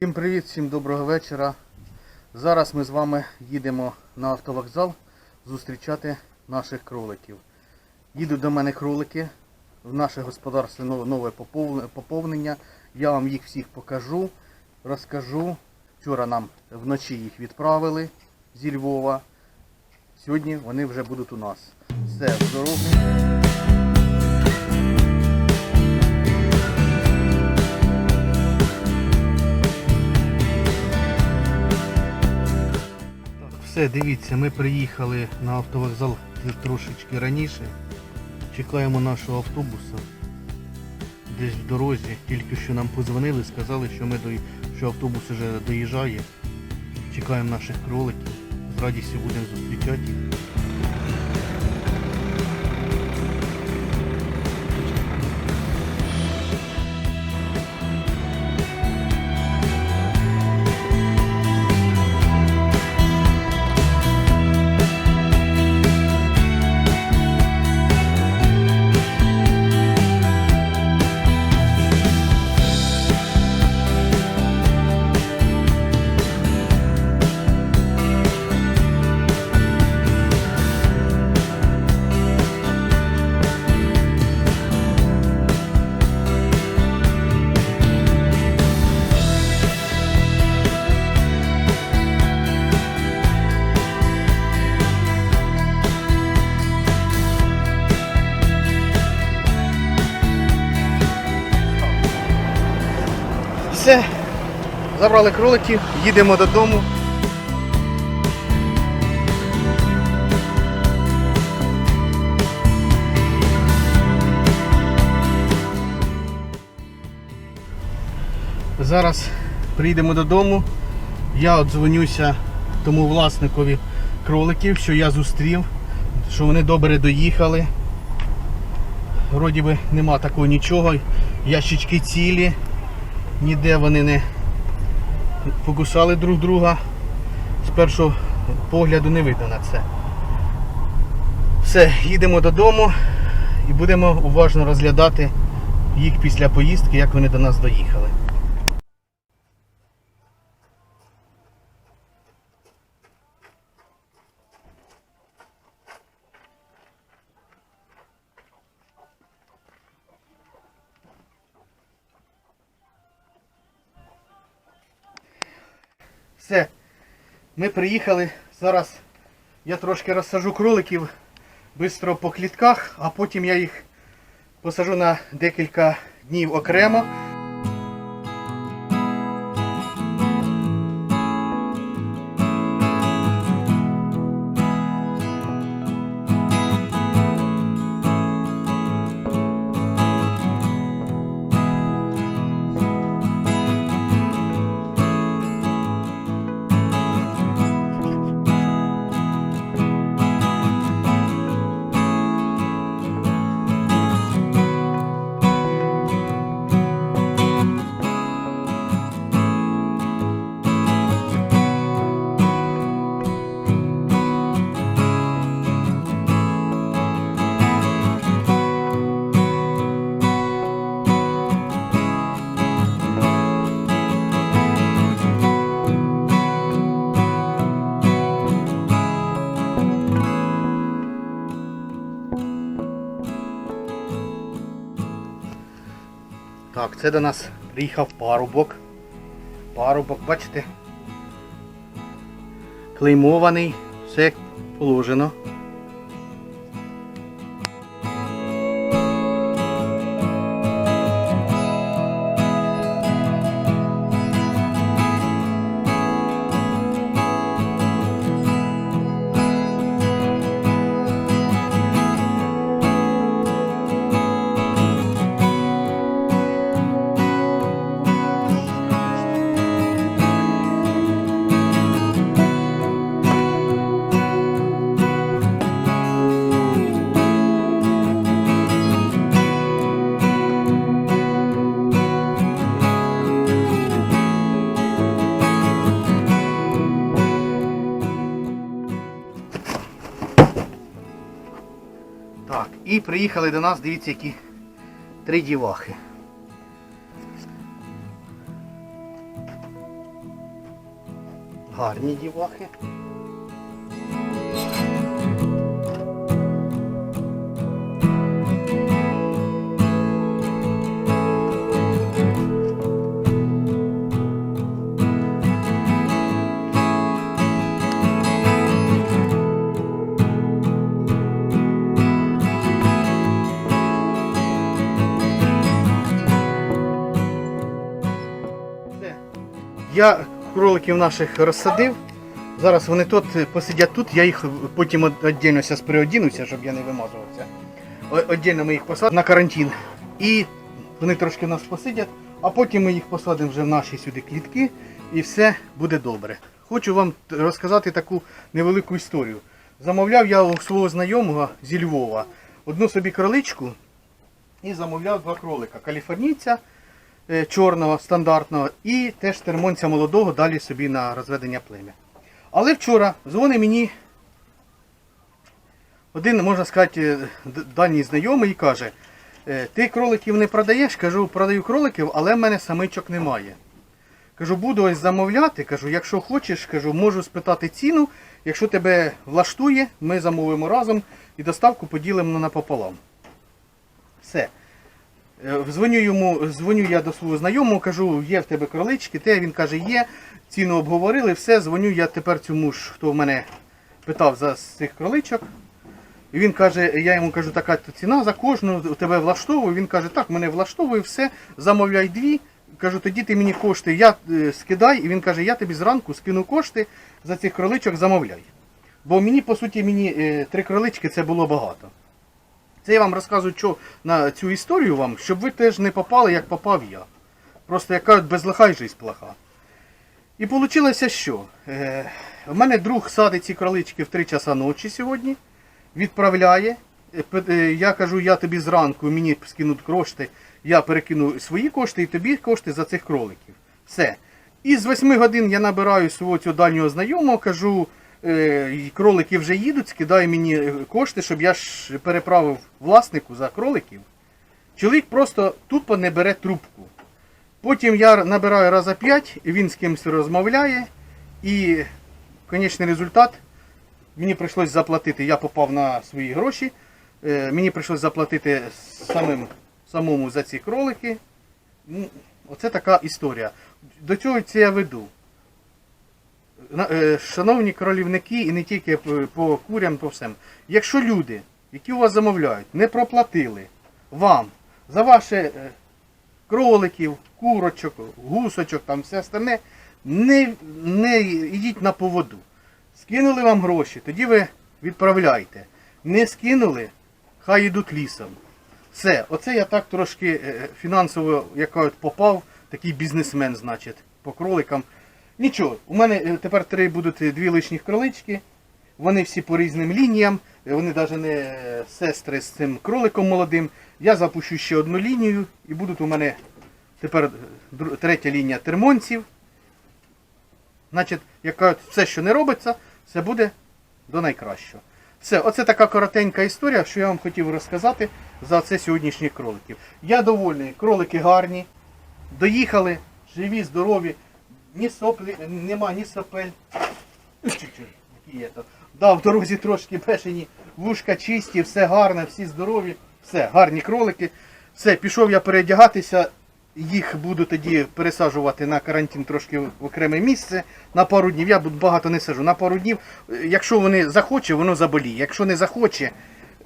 Всім привіт, всім доброго вечора. Зараз ми з вами їдемо на автовокзал зустрічати наших кроликів. Їдуть до мене кролики в наше господарство нове, поповнення. Я вам їх всіх покажу, розкажу. Вчора нам вночі їх відправили зі Львова. Сьогодні вони вже будуть у нас. Все, в дорогу. Все, дивіться, ми приїхали на автовокзал трошечки раніше. Чекаємо нашого автобуса. Десь в дорозі. Тільки що нам позвонили, сказали, що ми до... що автобус вже доїжджає. Чекаємо наших кроликів. З радістю будемо зустрічати їх. Все, забрали кроликів, їдемо додому. Зараз приїдемо додому. Я дзвонюся тому власникові кроликів, що я зустрів, що вони добре доїхали. Вроді би нема такого нічого. Ящички цілі ніде вони не покусали друг друга. З першого погляду не видно на це. Все, їдемо додому і будемо уважно розглядати їх після поїздки, як вони до нас доїхали. Все, ми приїхали. Зараз я трошки розсажу кроликів швидко по клітках, а потім я їх посажу на декілька днів окремо. Так, це до нас приїхав парубок. Парубок, бачите? Клеймований, все як положено. приїхали до нас, дивіться, які три дівахи. Гарні дівахи. Я кроликів наших розсадив. Зараз вони тут е, посидять тут, я їх потім віддільно зараз приодінуся, щоб я не вимазувався. О- Віддільно ми їх посадимо на карантин. І вони трошки в нас посидять, а потім ми їх посадимо вже в наші сюди клітки і все буде добре. Хочу вам розказати таку невелику історію. Замовляв я у свого знайомого зі Львова одну собі кроличку і замовляв два кролика. Каліфорнійця чорного стандартного і теж термонця молодого далі собі на розведення плем'я. Але вчора дзвонить мені один, можна сказати, е, дальній знайомий і каже, «Е, ти кроликів не продаєш? Кажу, продаю кроликів, але в мене самичок немає. Кажу, буду ось замовляти. Кажу, якщо хочеш, кажу, можу спитати ціну. Якщо тебе влаштує, ми замовимо разом і доставку поділимо напополам. Все. Е, Дзвоню йому, дзвоню я до свого знайомого, кажу, є в тебе кролички, те він каже, є. Ціну обговорили, все, дзвоню я тепер цьому ж, хто в мене питав за цих кроличок. І він каже, я йому кажу, така ціна за кожну, тебе влаштовує. Він каже, так, мене влаштовує, все, замовляй дві. Кажу, тоді ти мені кошти, я е, скидай. І він каже, я тобі зранку скину кошти за цих кроличок, замовляй. Бо мені, по суті, мені е, три кролички це було багато. Це я вам розказую що, на цю історію вам, щоб ви теж не попали, як попав я. Просто як кажуть, лиха й жизнь плоха. І вийшло що? Е, в мене друг садить ці кролички в 3 часа ночі сьогодні, відправляє. Е, е, Я кажу, я тобі зранку мені скинуть кошти, я перекину свої кошти і тобі кошти за цих кроликів. Все. І з 8 годин я набираю свого цього дальнього знайомого, кажу, кролики вже їдуть, скидай мені е, кошти, щоб я ж переправив власнику за кроликів. Чоловік просто тупо не бере трубку. Потім я набираю раза 5, він з кимось розмовляє, і конечний результат мені прийшлось заплатити. Я попав на свої гроші. е, Мені прийшлось заплатити самим, самому за ці кролики. Ну, Оце така історія. До цього це я веду. Е, Шановні кролівники, і не тільки по- курям, по всем. Якщо люди, які у вас замовляють, не проплатили вам за ваші е, кроликів, курочок, гусочок, там все остальне, не, не йдіть на поводу. Скинули вам гроші, тоді ви відправляйте. Не скинули, хай йдуть лісом. Все, оце я так трошки е, фінансово, як попав, такий бізнесмен, значить, по кроликам. Нічого, у мене е, тепер три будуть е, дві лишніх кролички. Вони всі по різним лініям, е, вони навіть не сестри з цим кроликом молодим. Я запущу ще одну лінію і будуть у мене тепер третя лінія термонців. Значить, як кажуть, все, що не робиться, все буде до найкращого. Все, оце така коротенька історія, що я вам хотів розказати за це сьогоднішніх кроликів. Я довольний, кролики гарні, доїхали, живі, здорові, ні соплі, нема ні сопель. Які. Да, в дорозі трошки пешені, вушка чисті, все гарне, всі здорові, все, гарні кролики. Все, пішов я передягатися, їх буду тоді пересаджувати на карантин трошки в окреме місце на пару днів. Я багато не сажу. На пару днів, якщо вони захоче, воно заболіє. Якщо не захоче,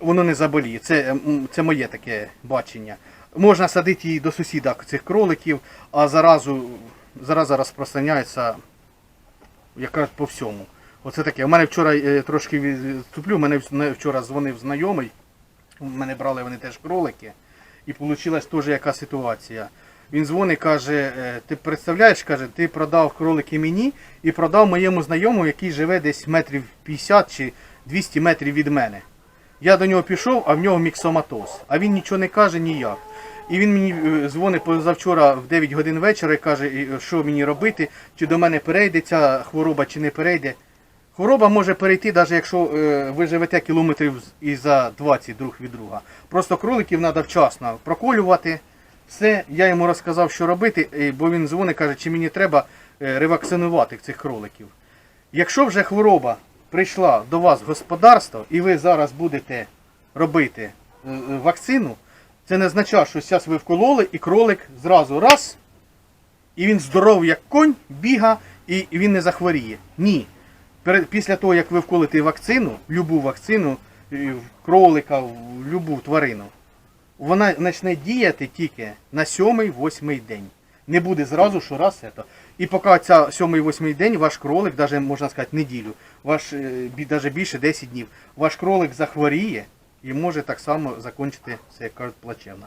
воно не заболіє. Це, це моє таке бачення. Можна садити і до сусіда цих кроликів, а заразу, зараза розпространяється як кажуть, по всьому. Оце таке. У мене вчора е, трошки відступлю, у мене вчора дзвонив знайомий, у мене брали вони теж кролики, і вийшла теж яка ситуація. Він дзвонить, каже, е, ти представляєш, каже, ти продав кролики мені і продав моєму знайомому, який живе десь метрів 50 чи 200 метрів від мене. Я до нього пішов, а в нього міксоматоз. А він нічого не каже ніяк. І він мені е, дзвонить позавчора в 9 годин вечора і каже, е, що мені робити, чи до мене перейде ця хвороба, чи не перейде. Хвороба може перейти, навіть якщо е, ви живете кілометрів і за 20 друг від друга. Просто кроликів треба вчасно проколювати. Все, я йому розказав, що робити, бо він дзвонить, каже, чи мені треба ревакцинувати цих кроликів. Якщо вже хвороба прийшла до вас в господарство, і ви зараз будете робити вакцину, це не означає, що зараз ви вкололи і кролик зразу раз, і він здоров, як конь, біга, і він не захворіє. Ні. Після того, як ви вколите вакцину, любу вакцину, е, кролика, любу тварину, вона почне діяти тільки на сьомий-восьмий день. Не буде зразу, що раз це. І поки ця сьомий-восьмий день, ваш кролик, навіть можна сказати, неділю, ваш навіть більше 10 днів, ваш кролик захворіє і може так само закінчити все, як кажуть, плачевно.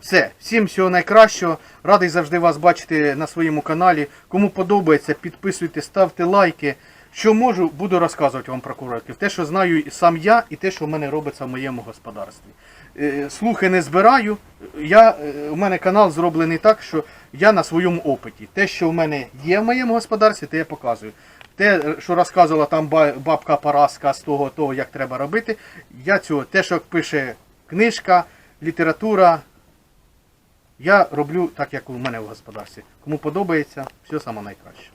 Все, всім всього найкращого. Радий завжди вас бачити на своєму каналі. Кому подобається, підписуйтесь, ставте лайки. Що можу, буду розказувати вам про кроликів. Те, що знаю сам я, і те, що в мене робиться в моєму господарстві. Е, Слухи не збираю. Я, е, у мене канал зроблений так, що я на своєму опиті. Те, що в мене є в моєму господарстві, те я показую. Те, що розказувала там бабка Параска з того, того, як треба робити, я цього, те, що пише книжка, література, я роблю так, як у мене в господарстві. Кому подобається, все саме найкраще.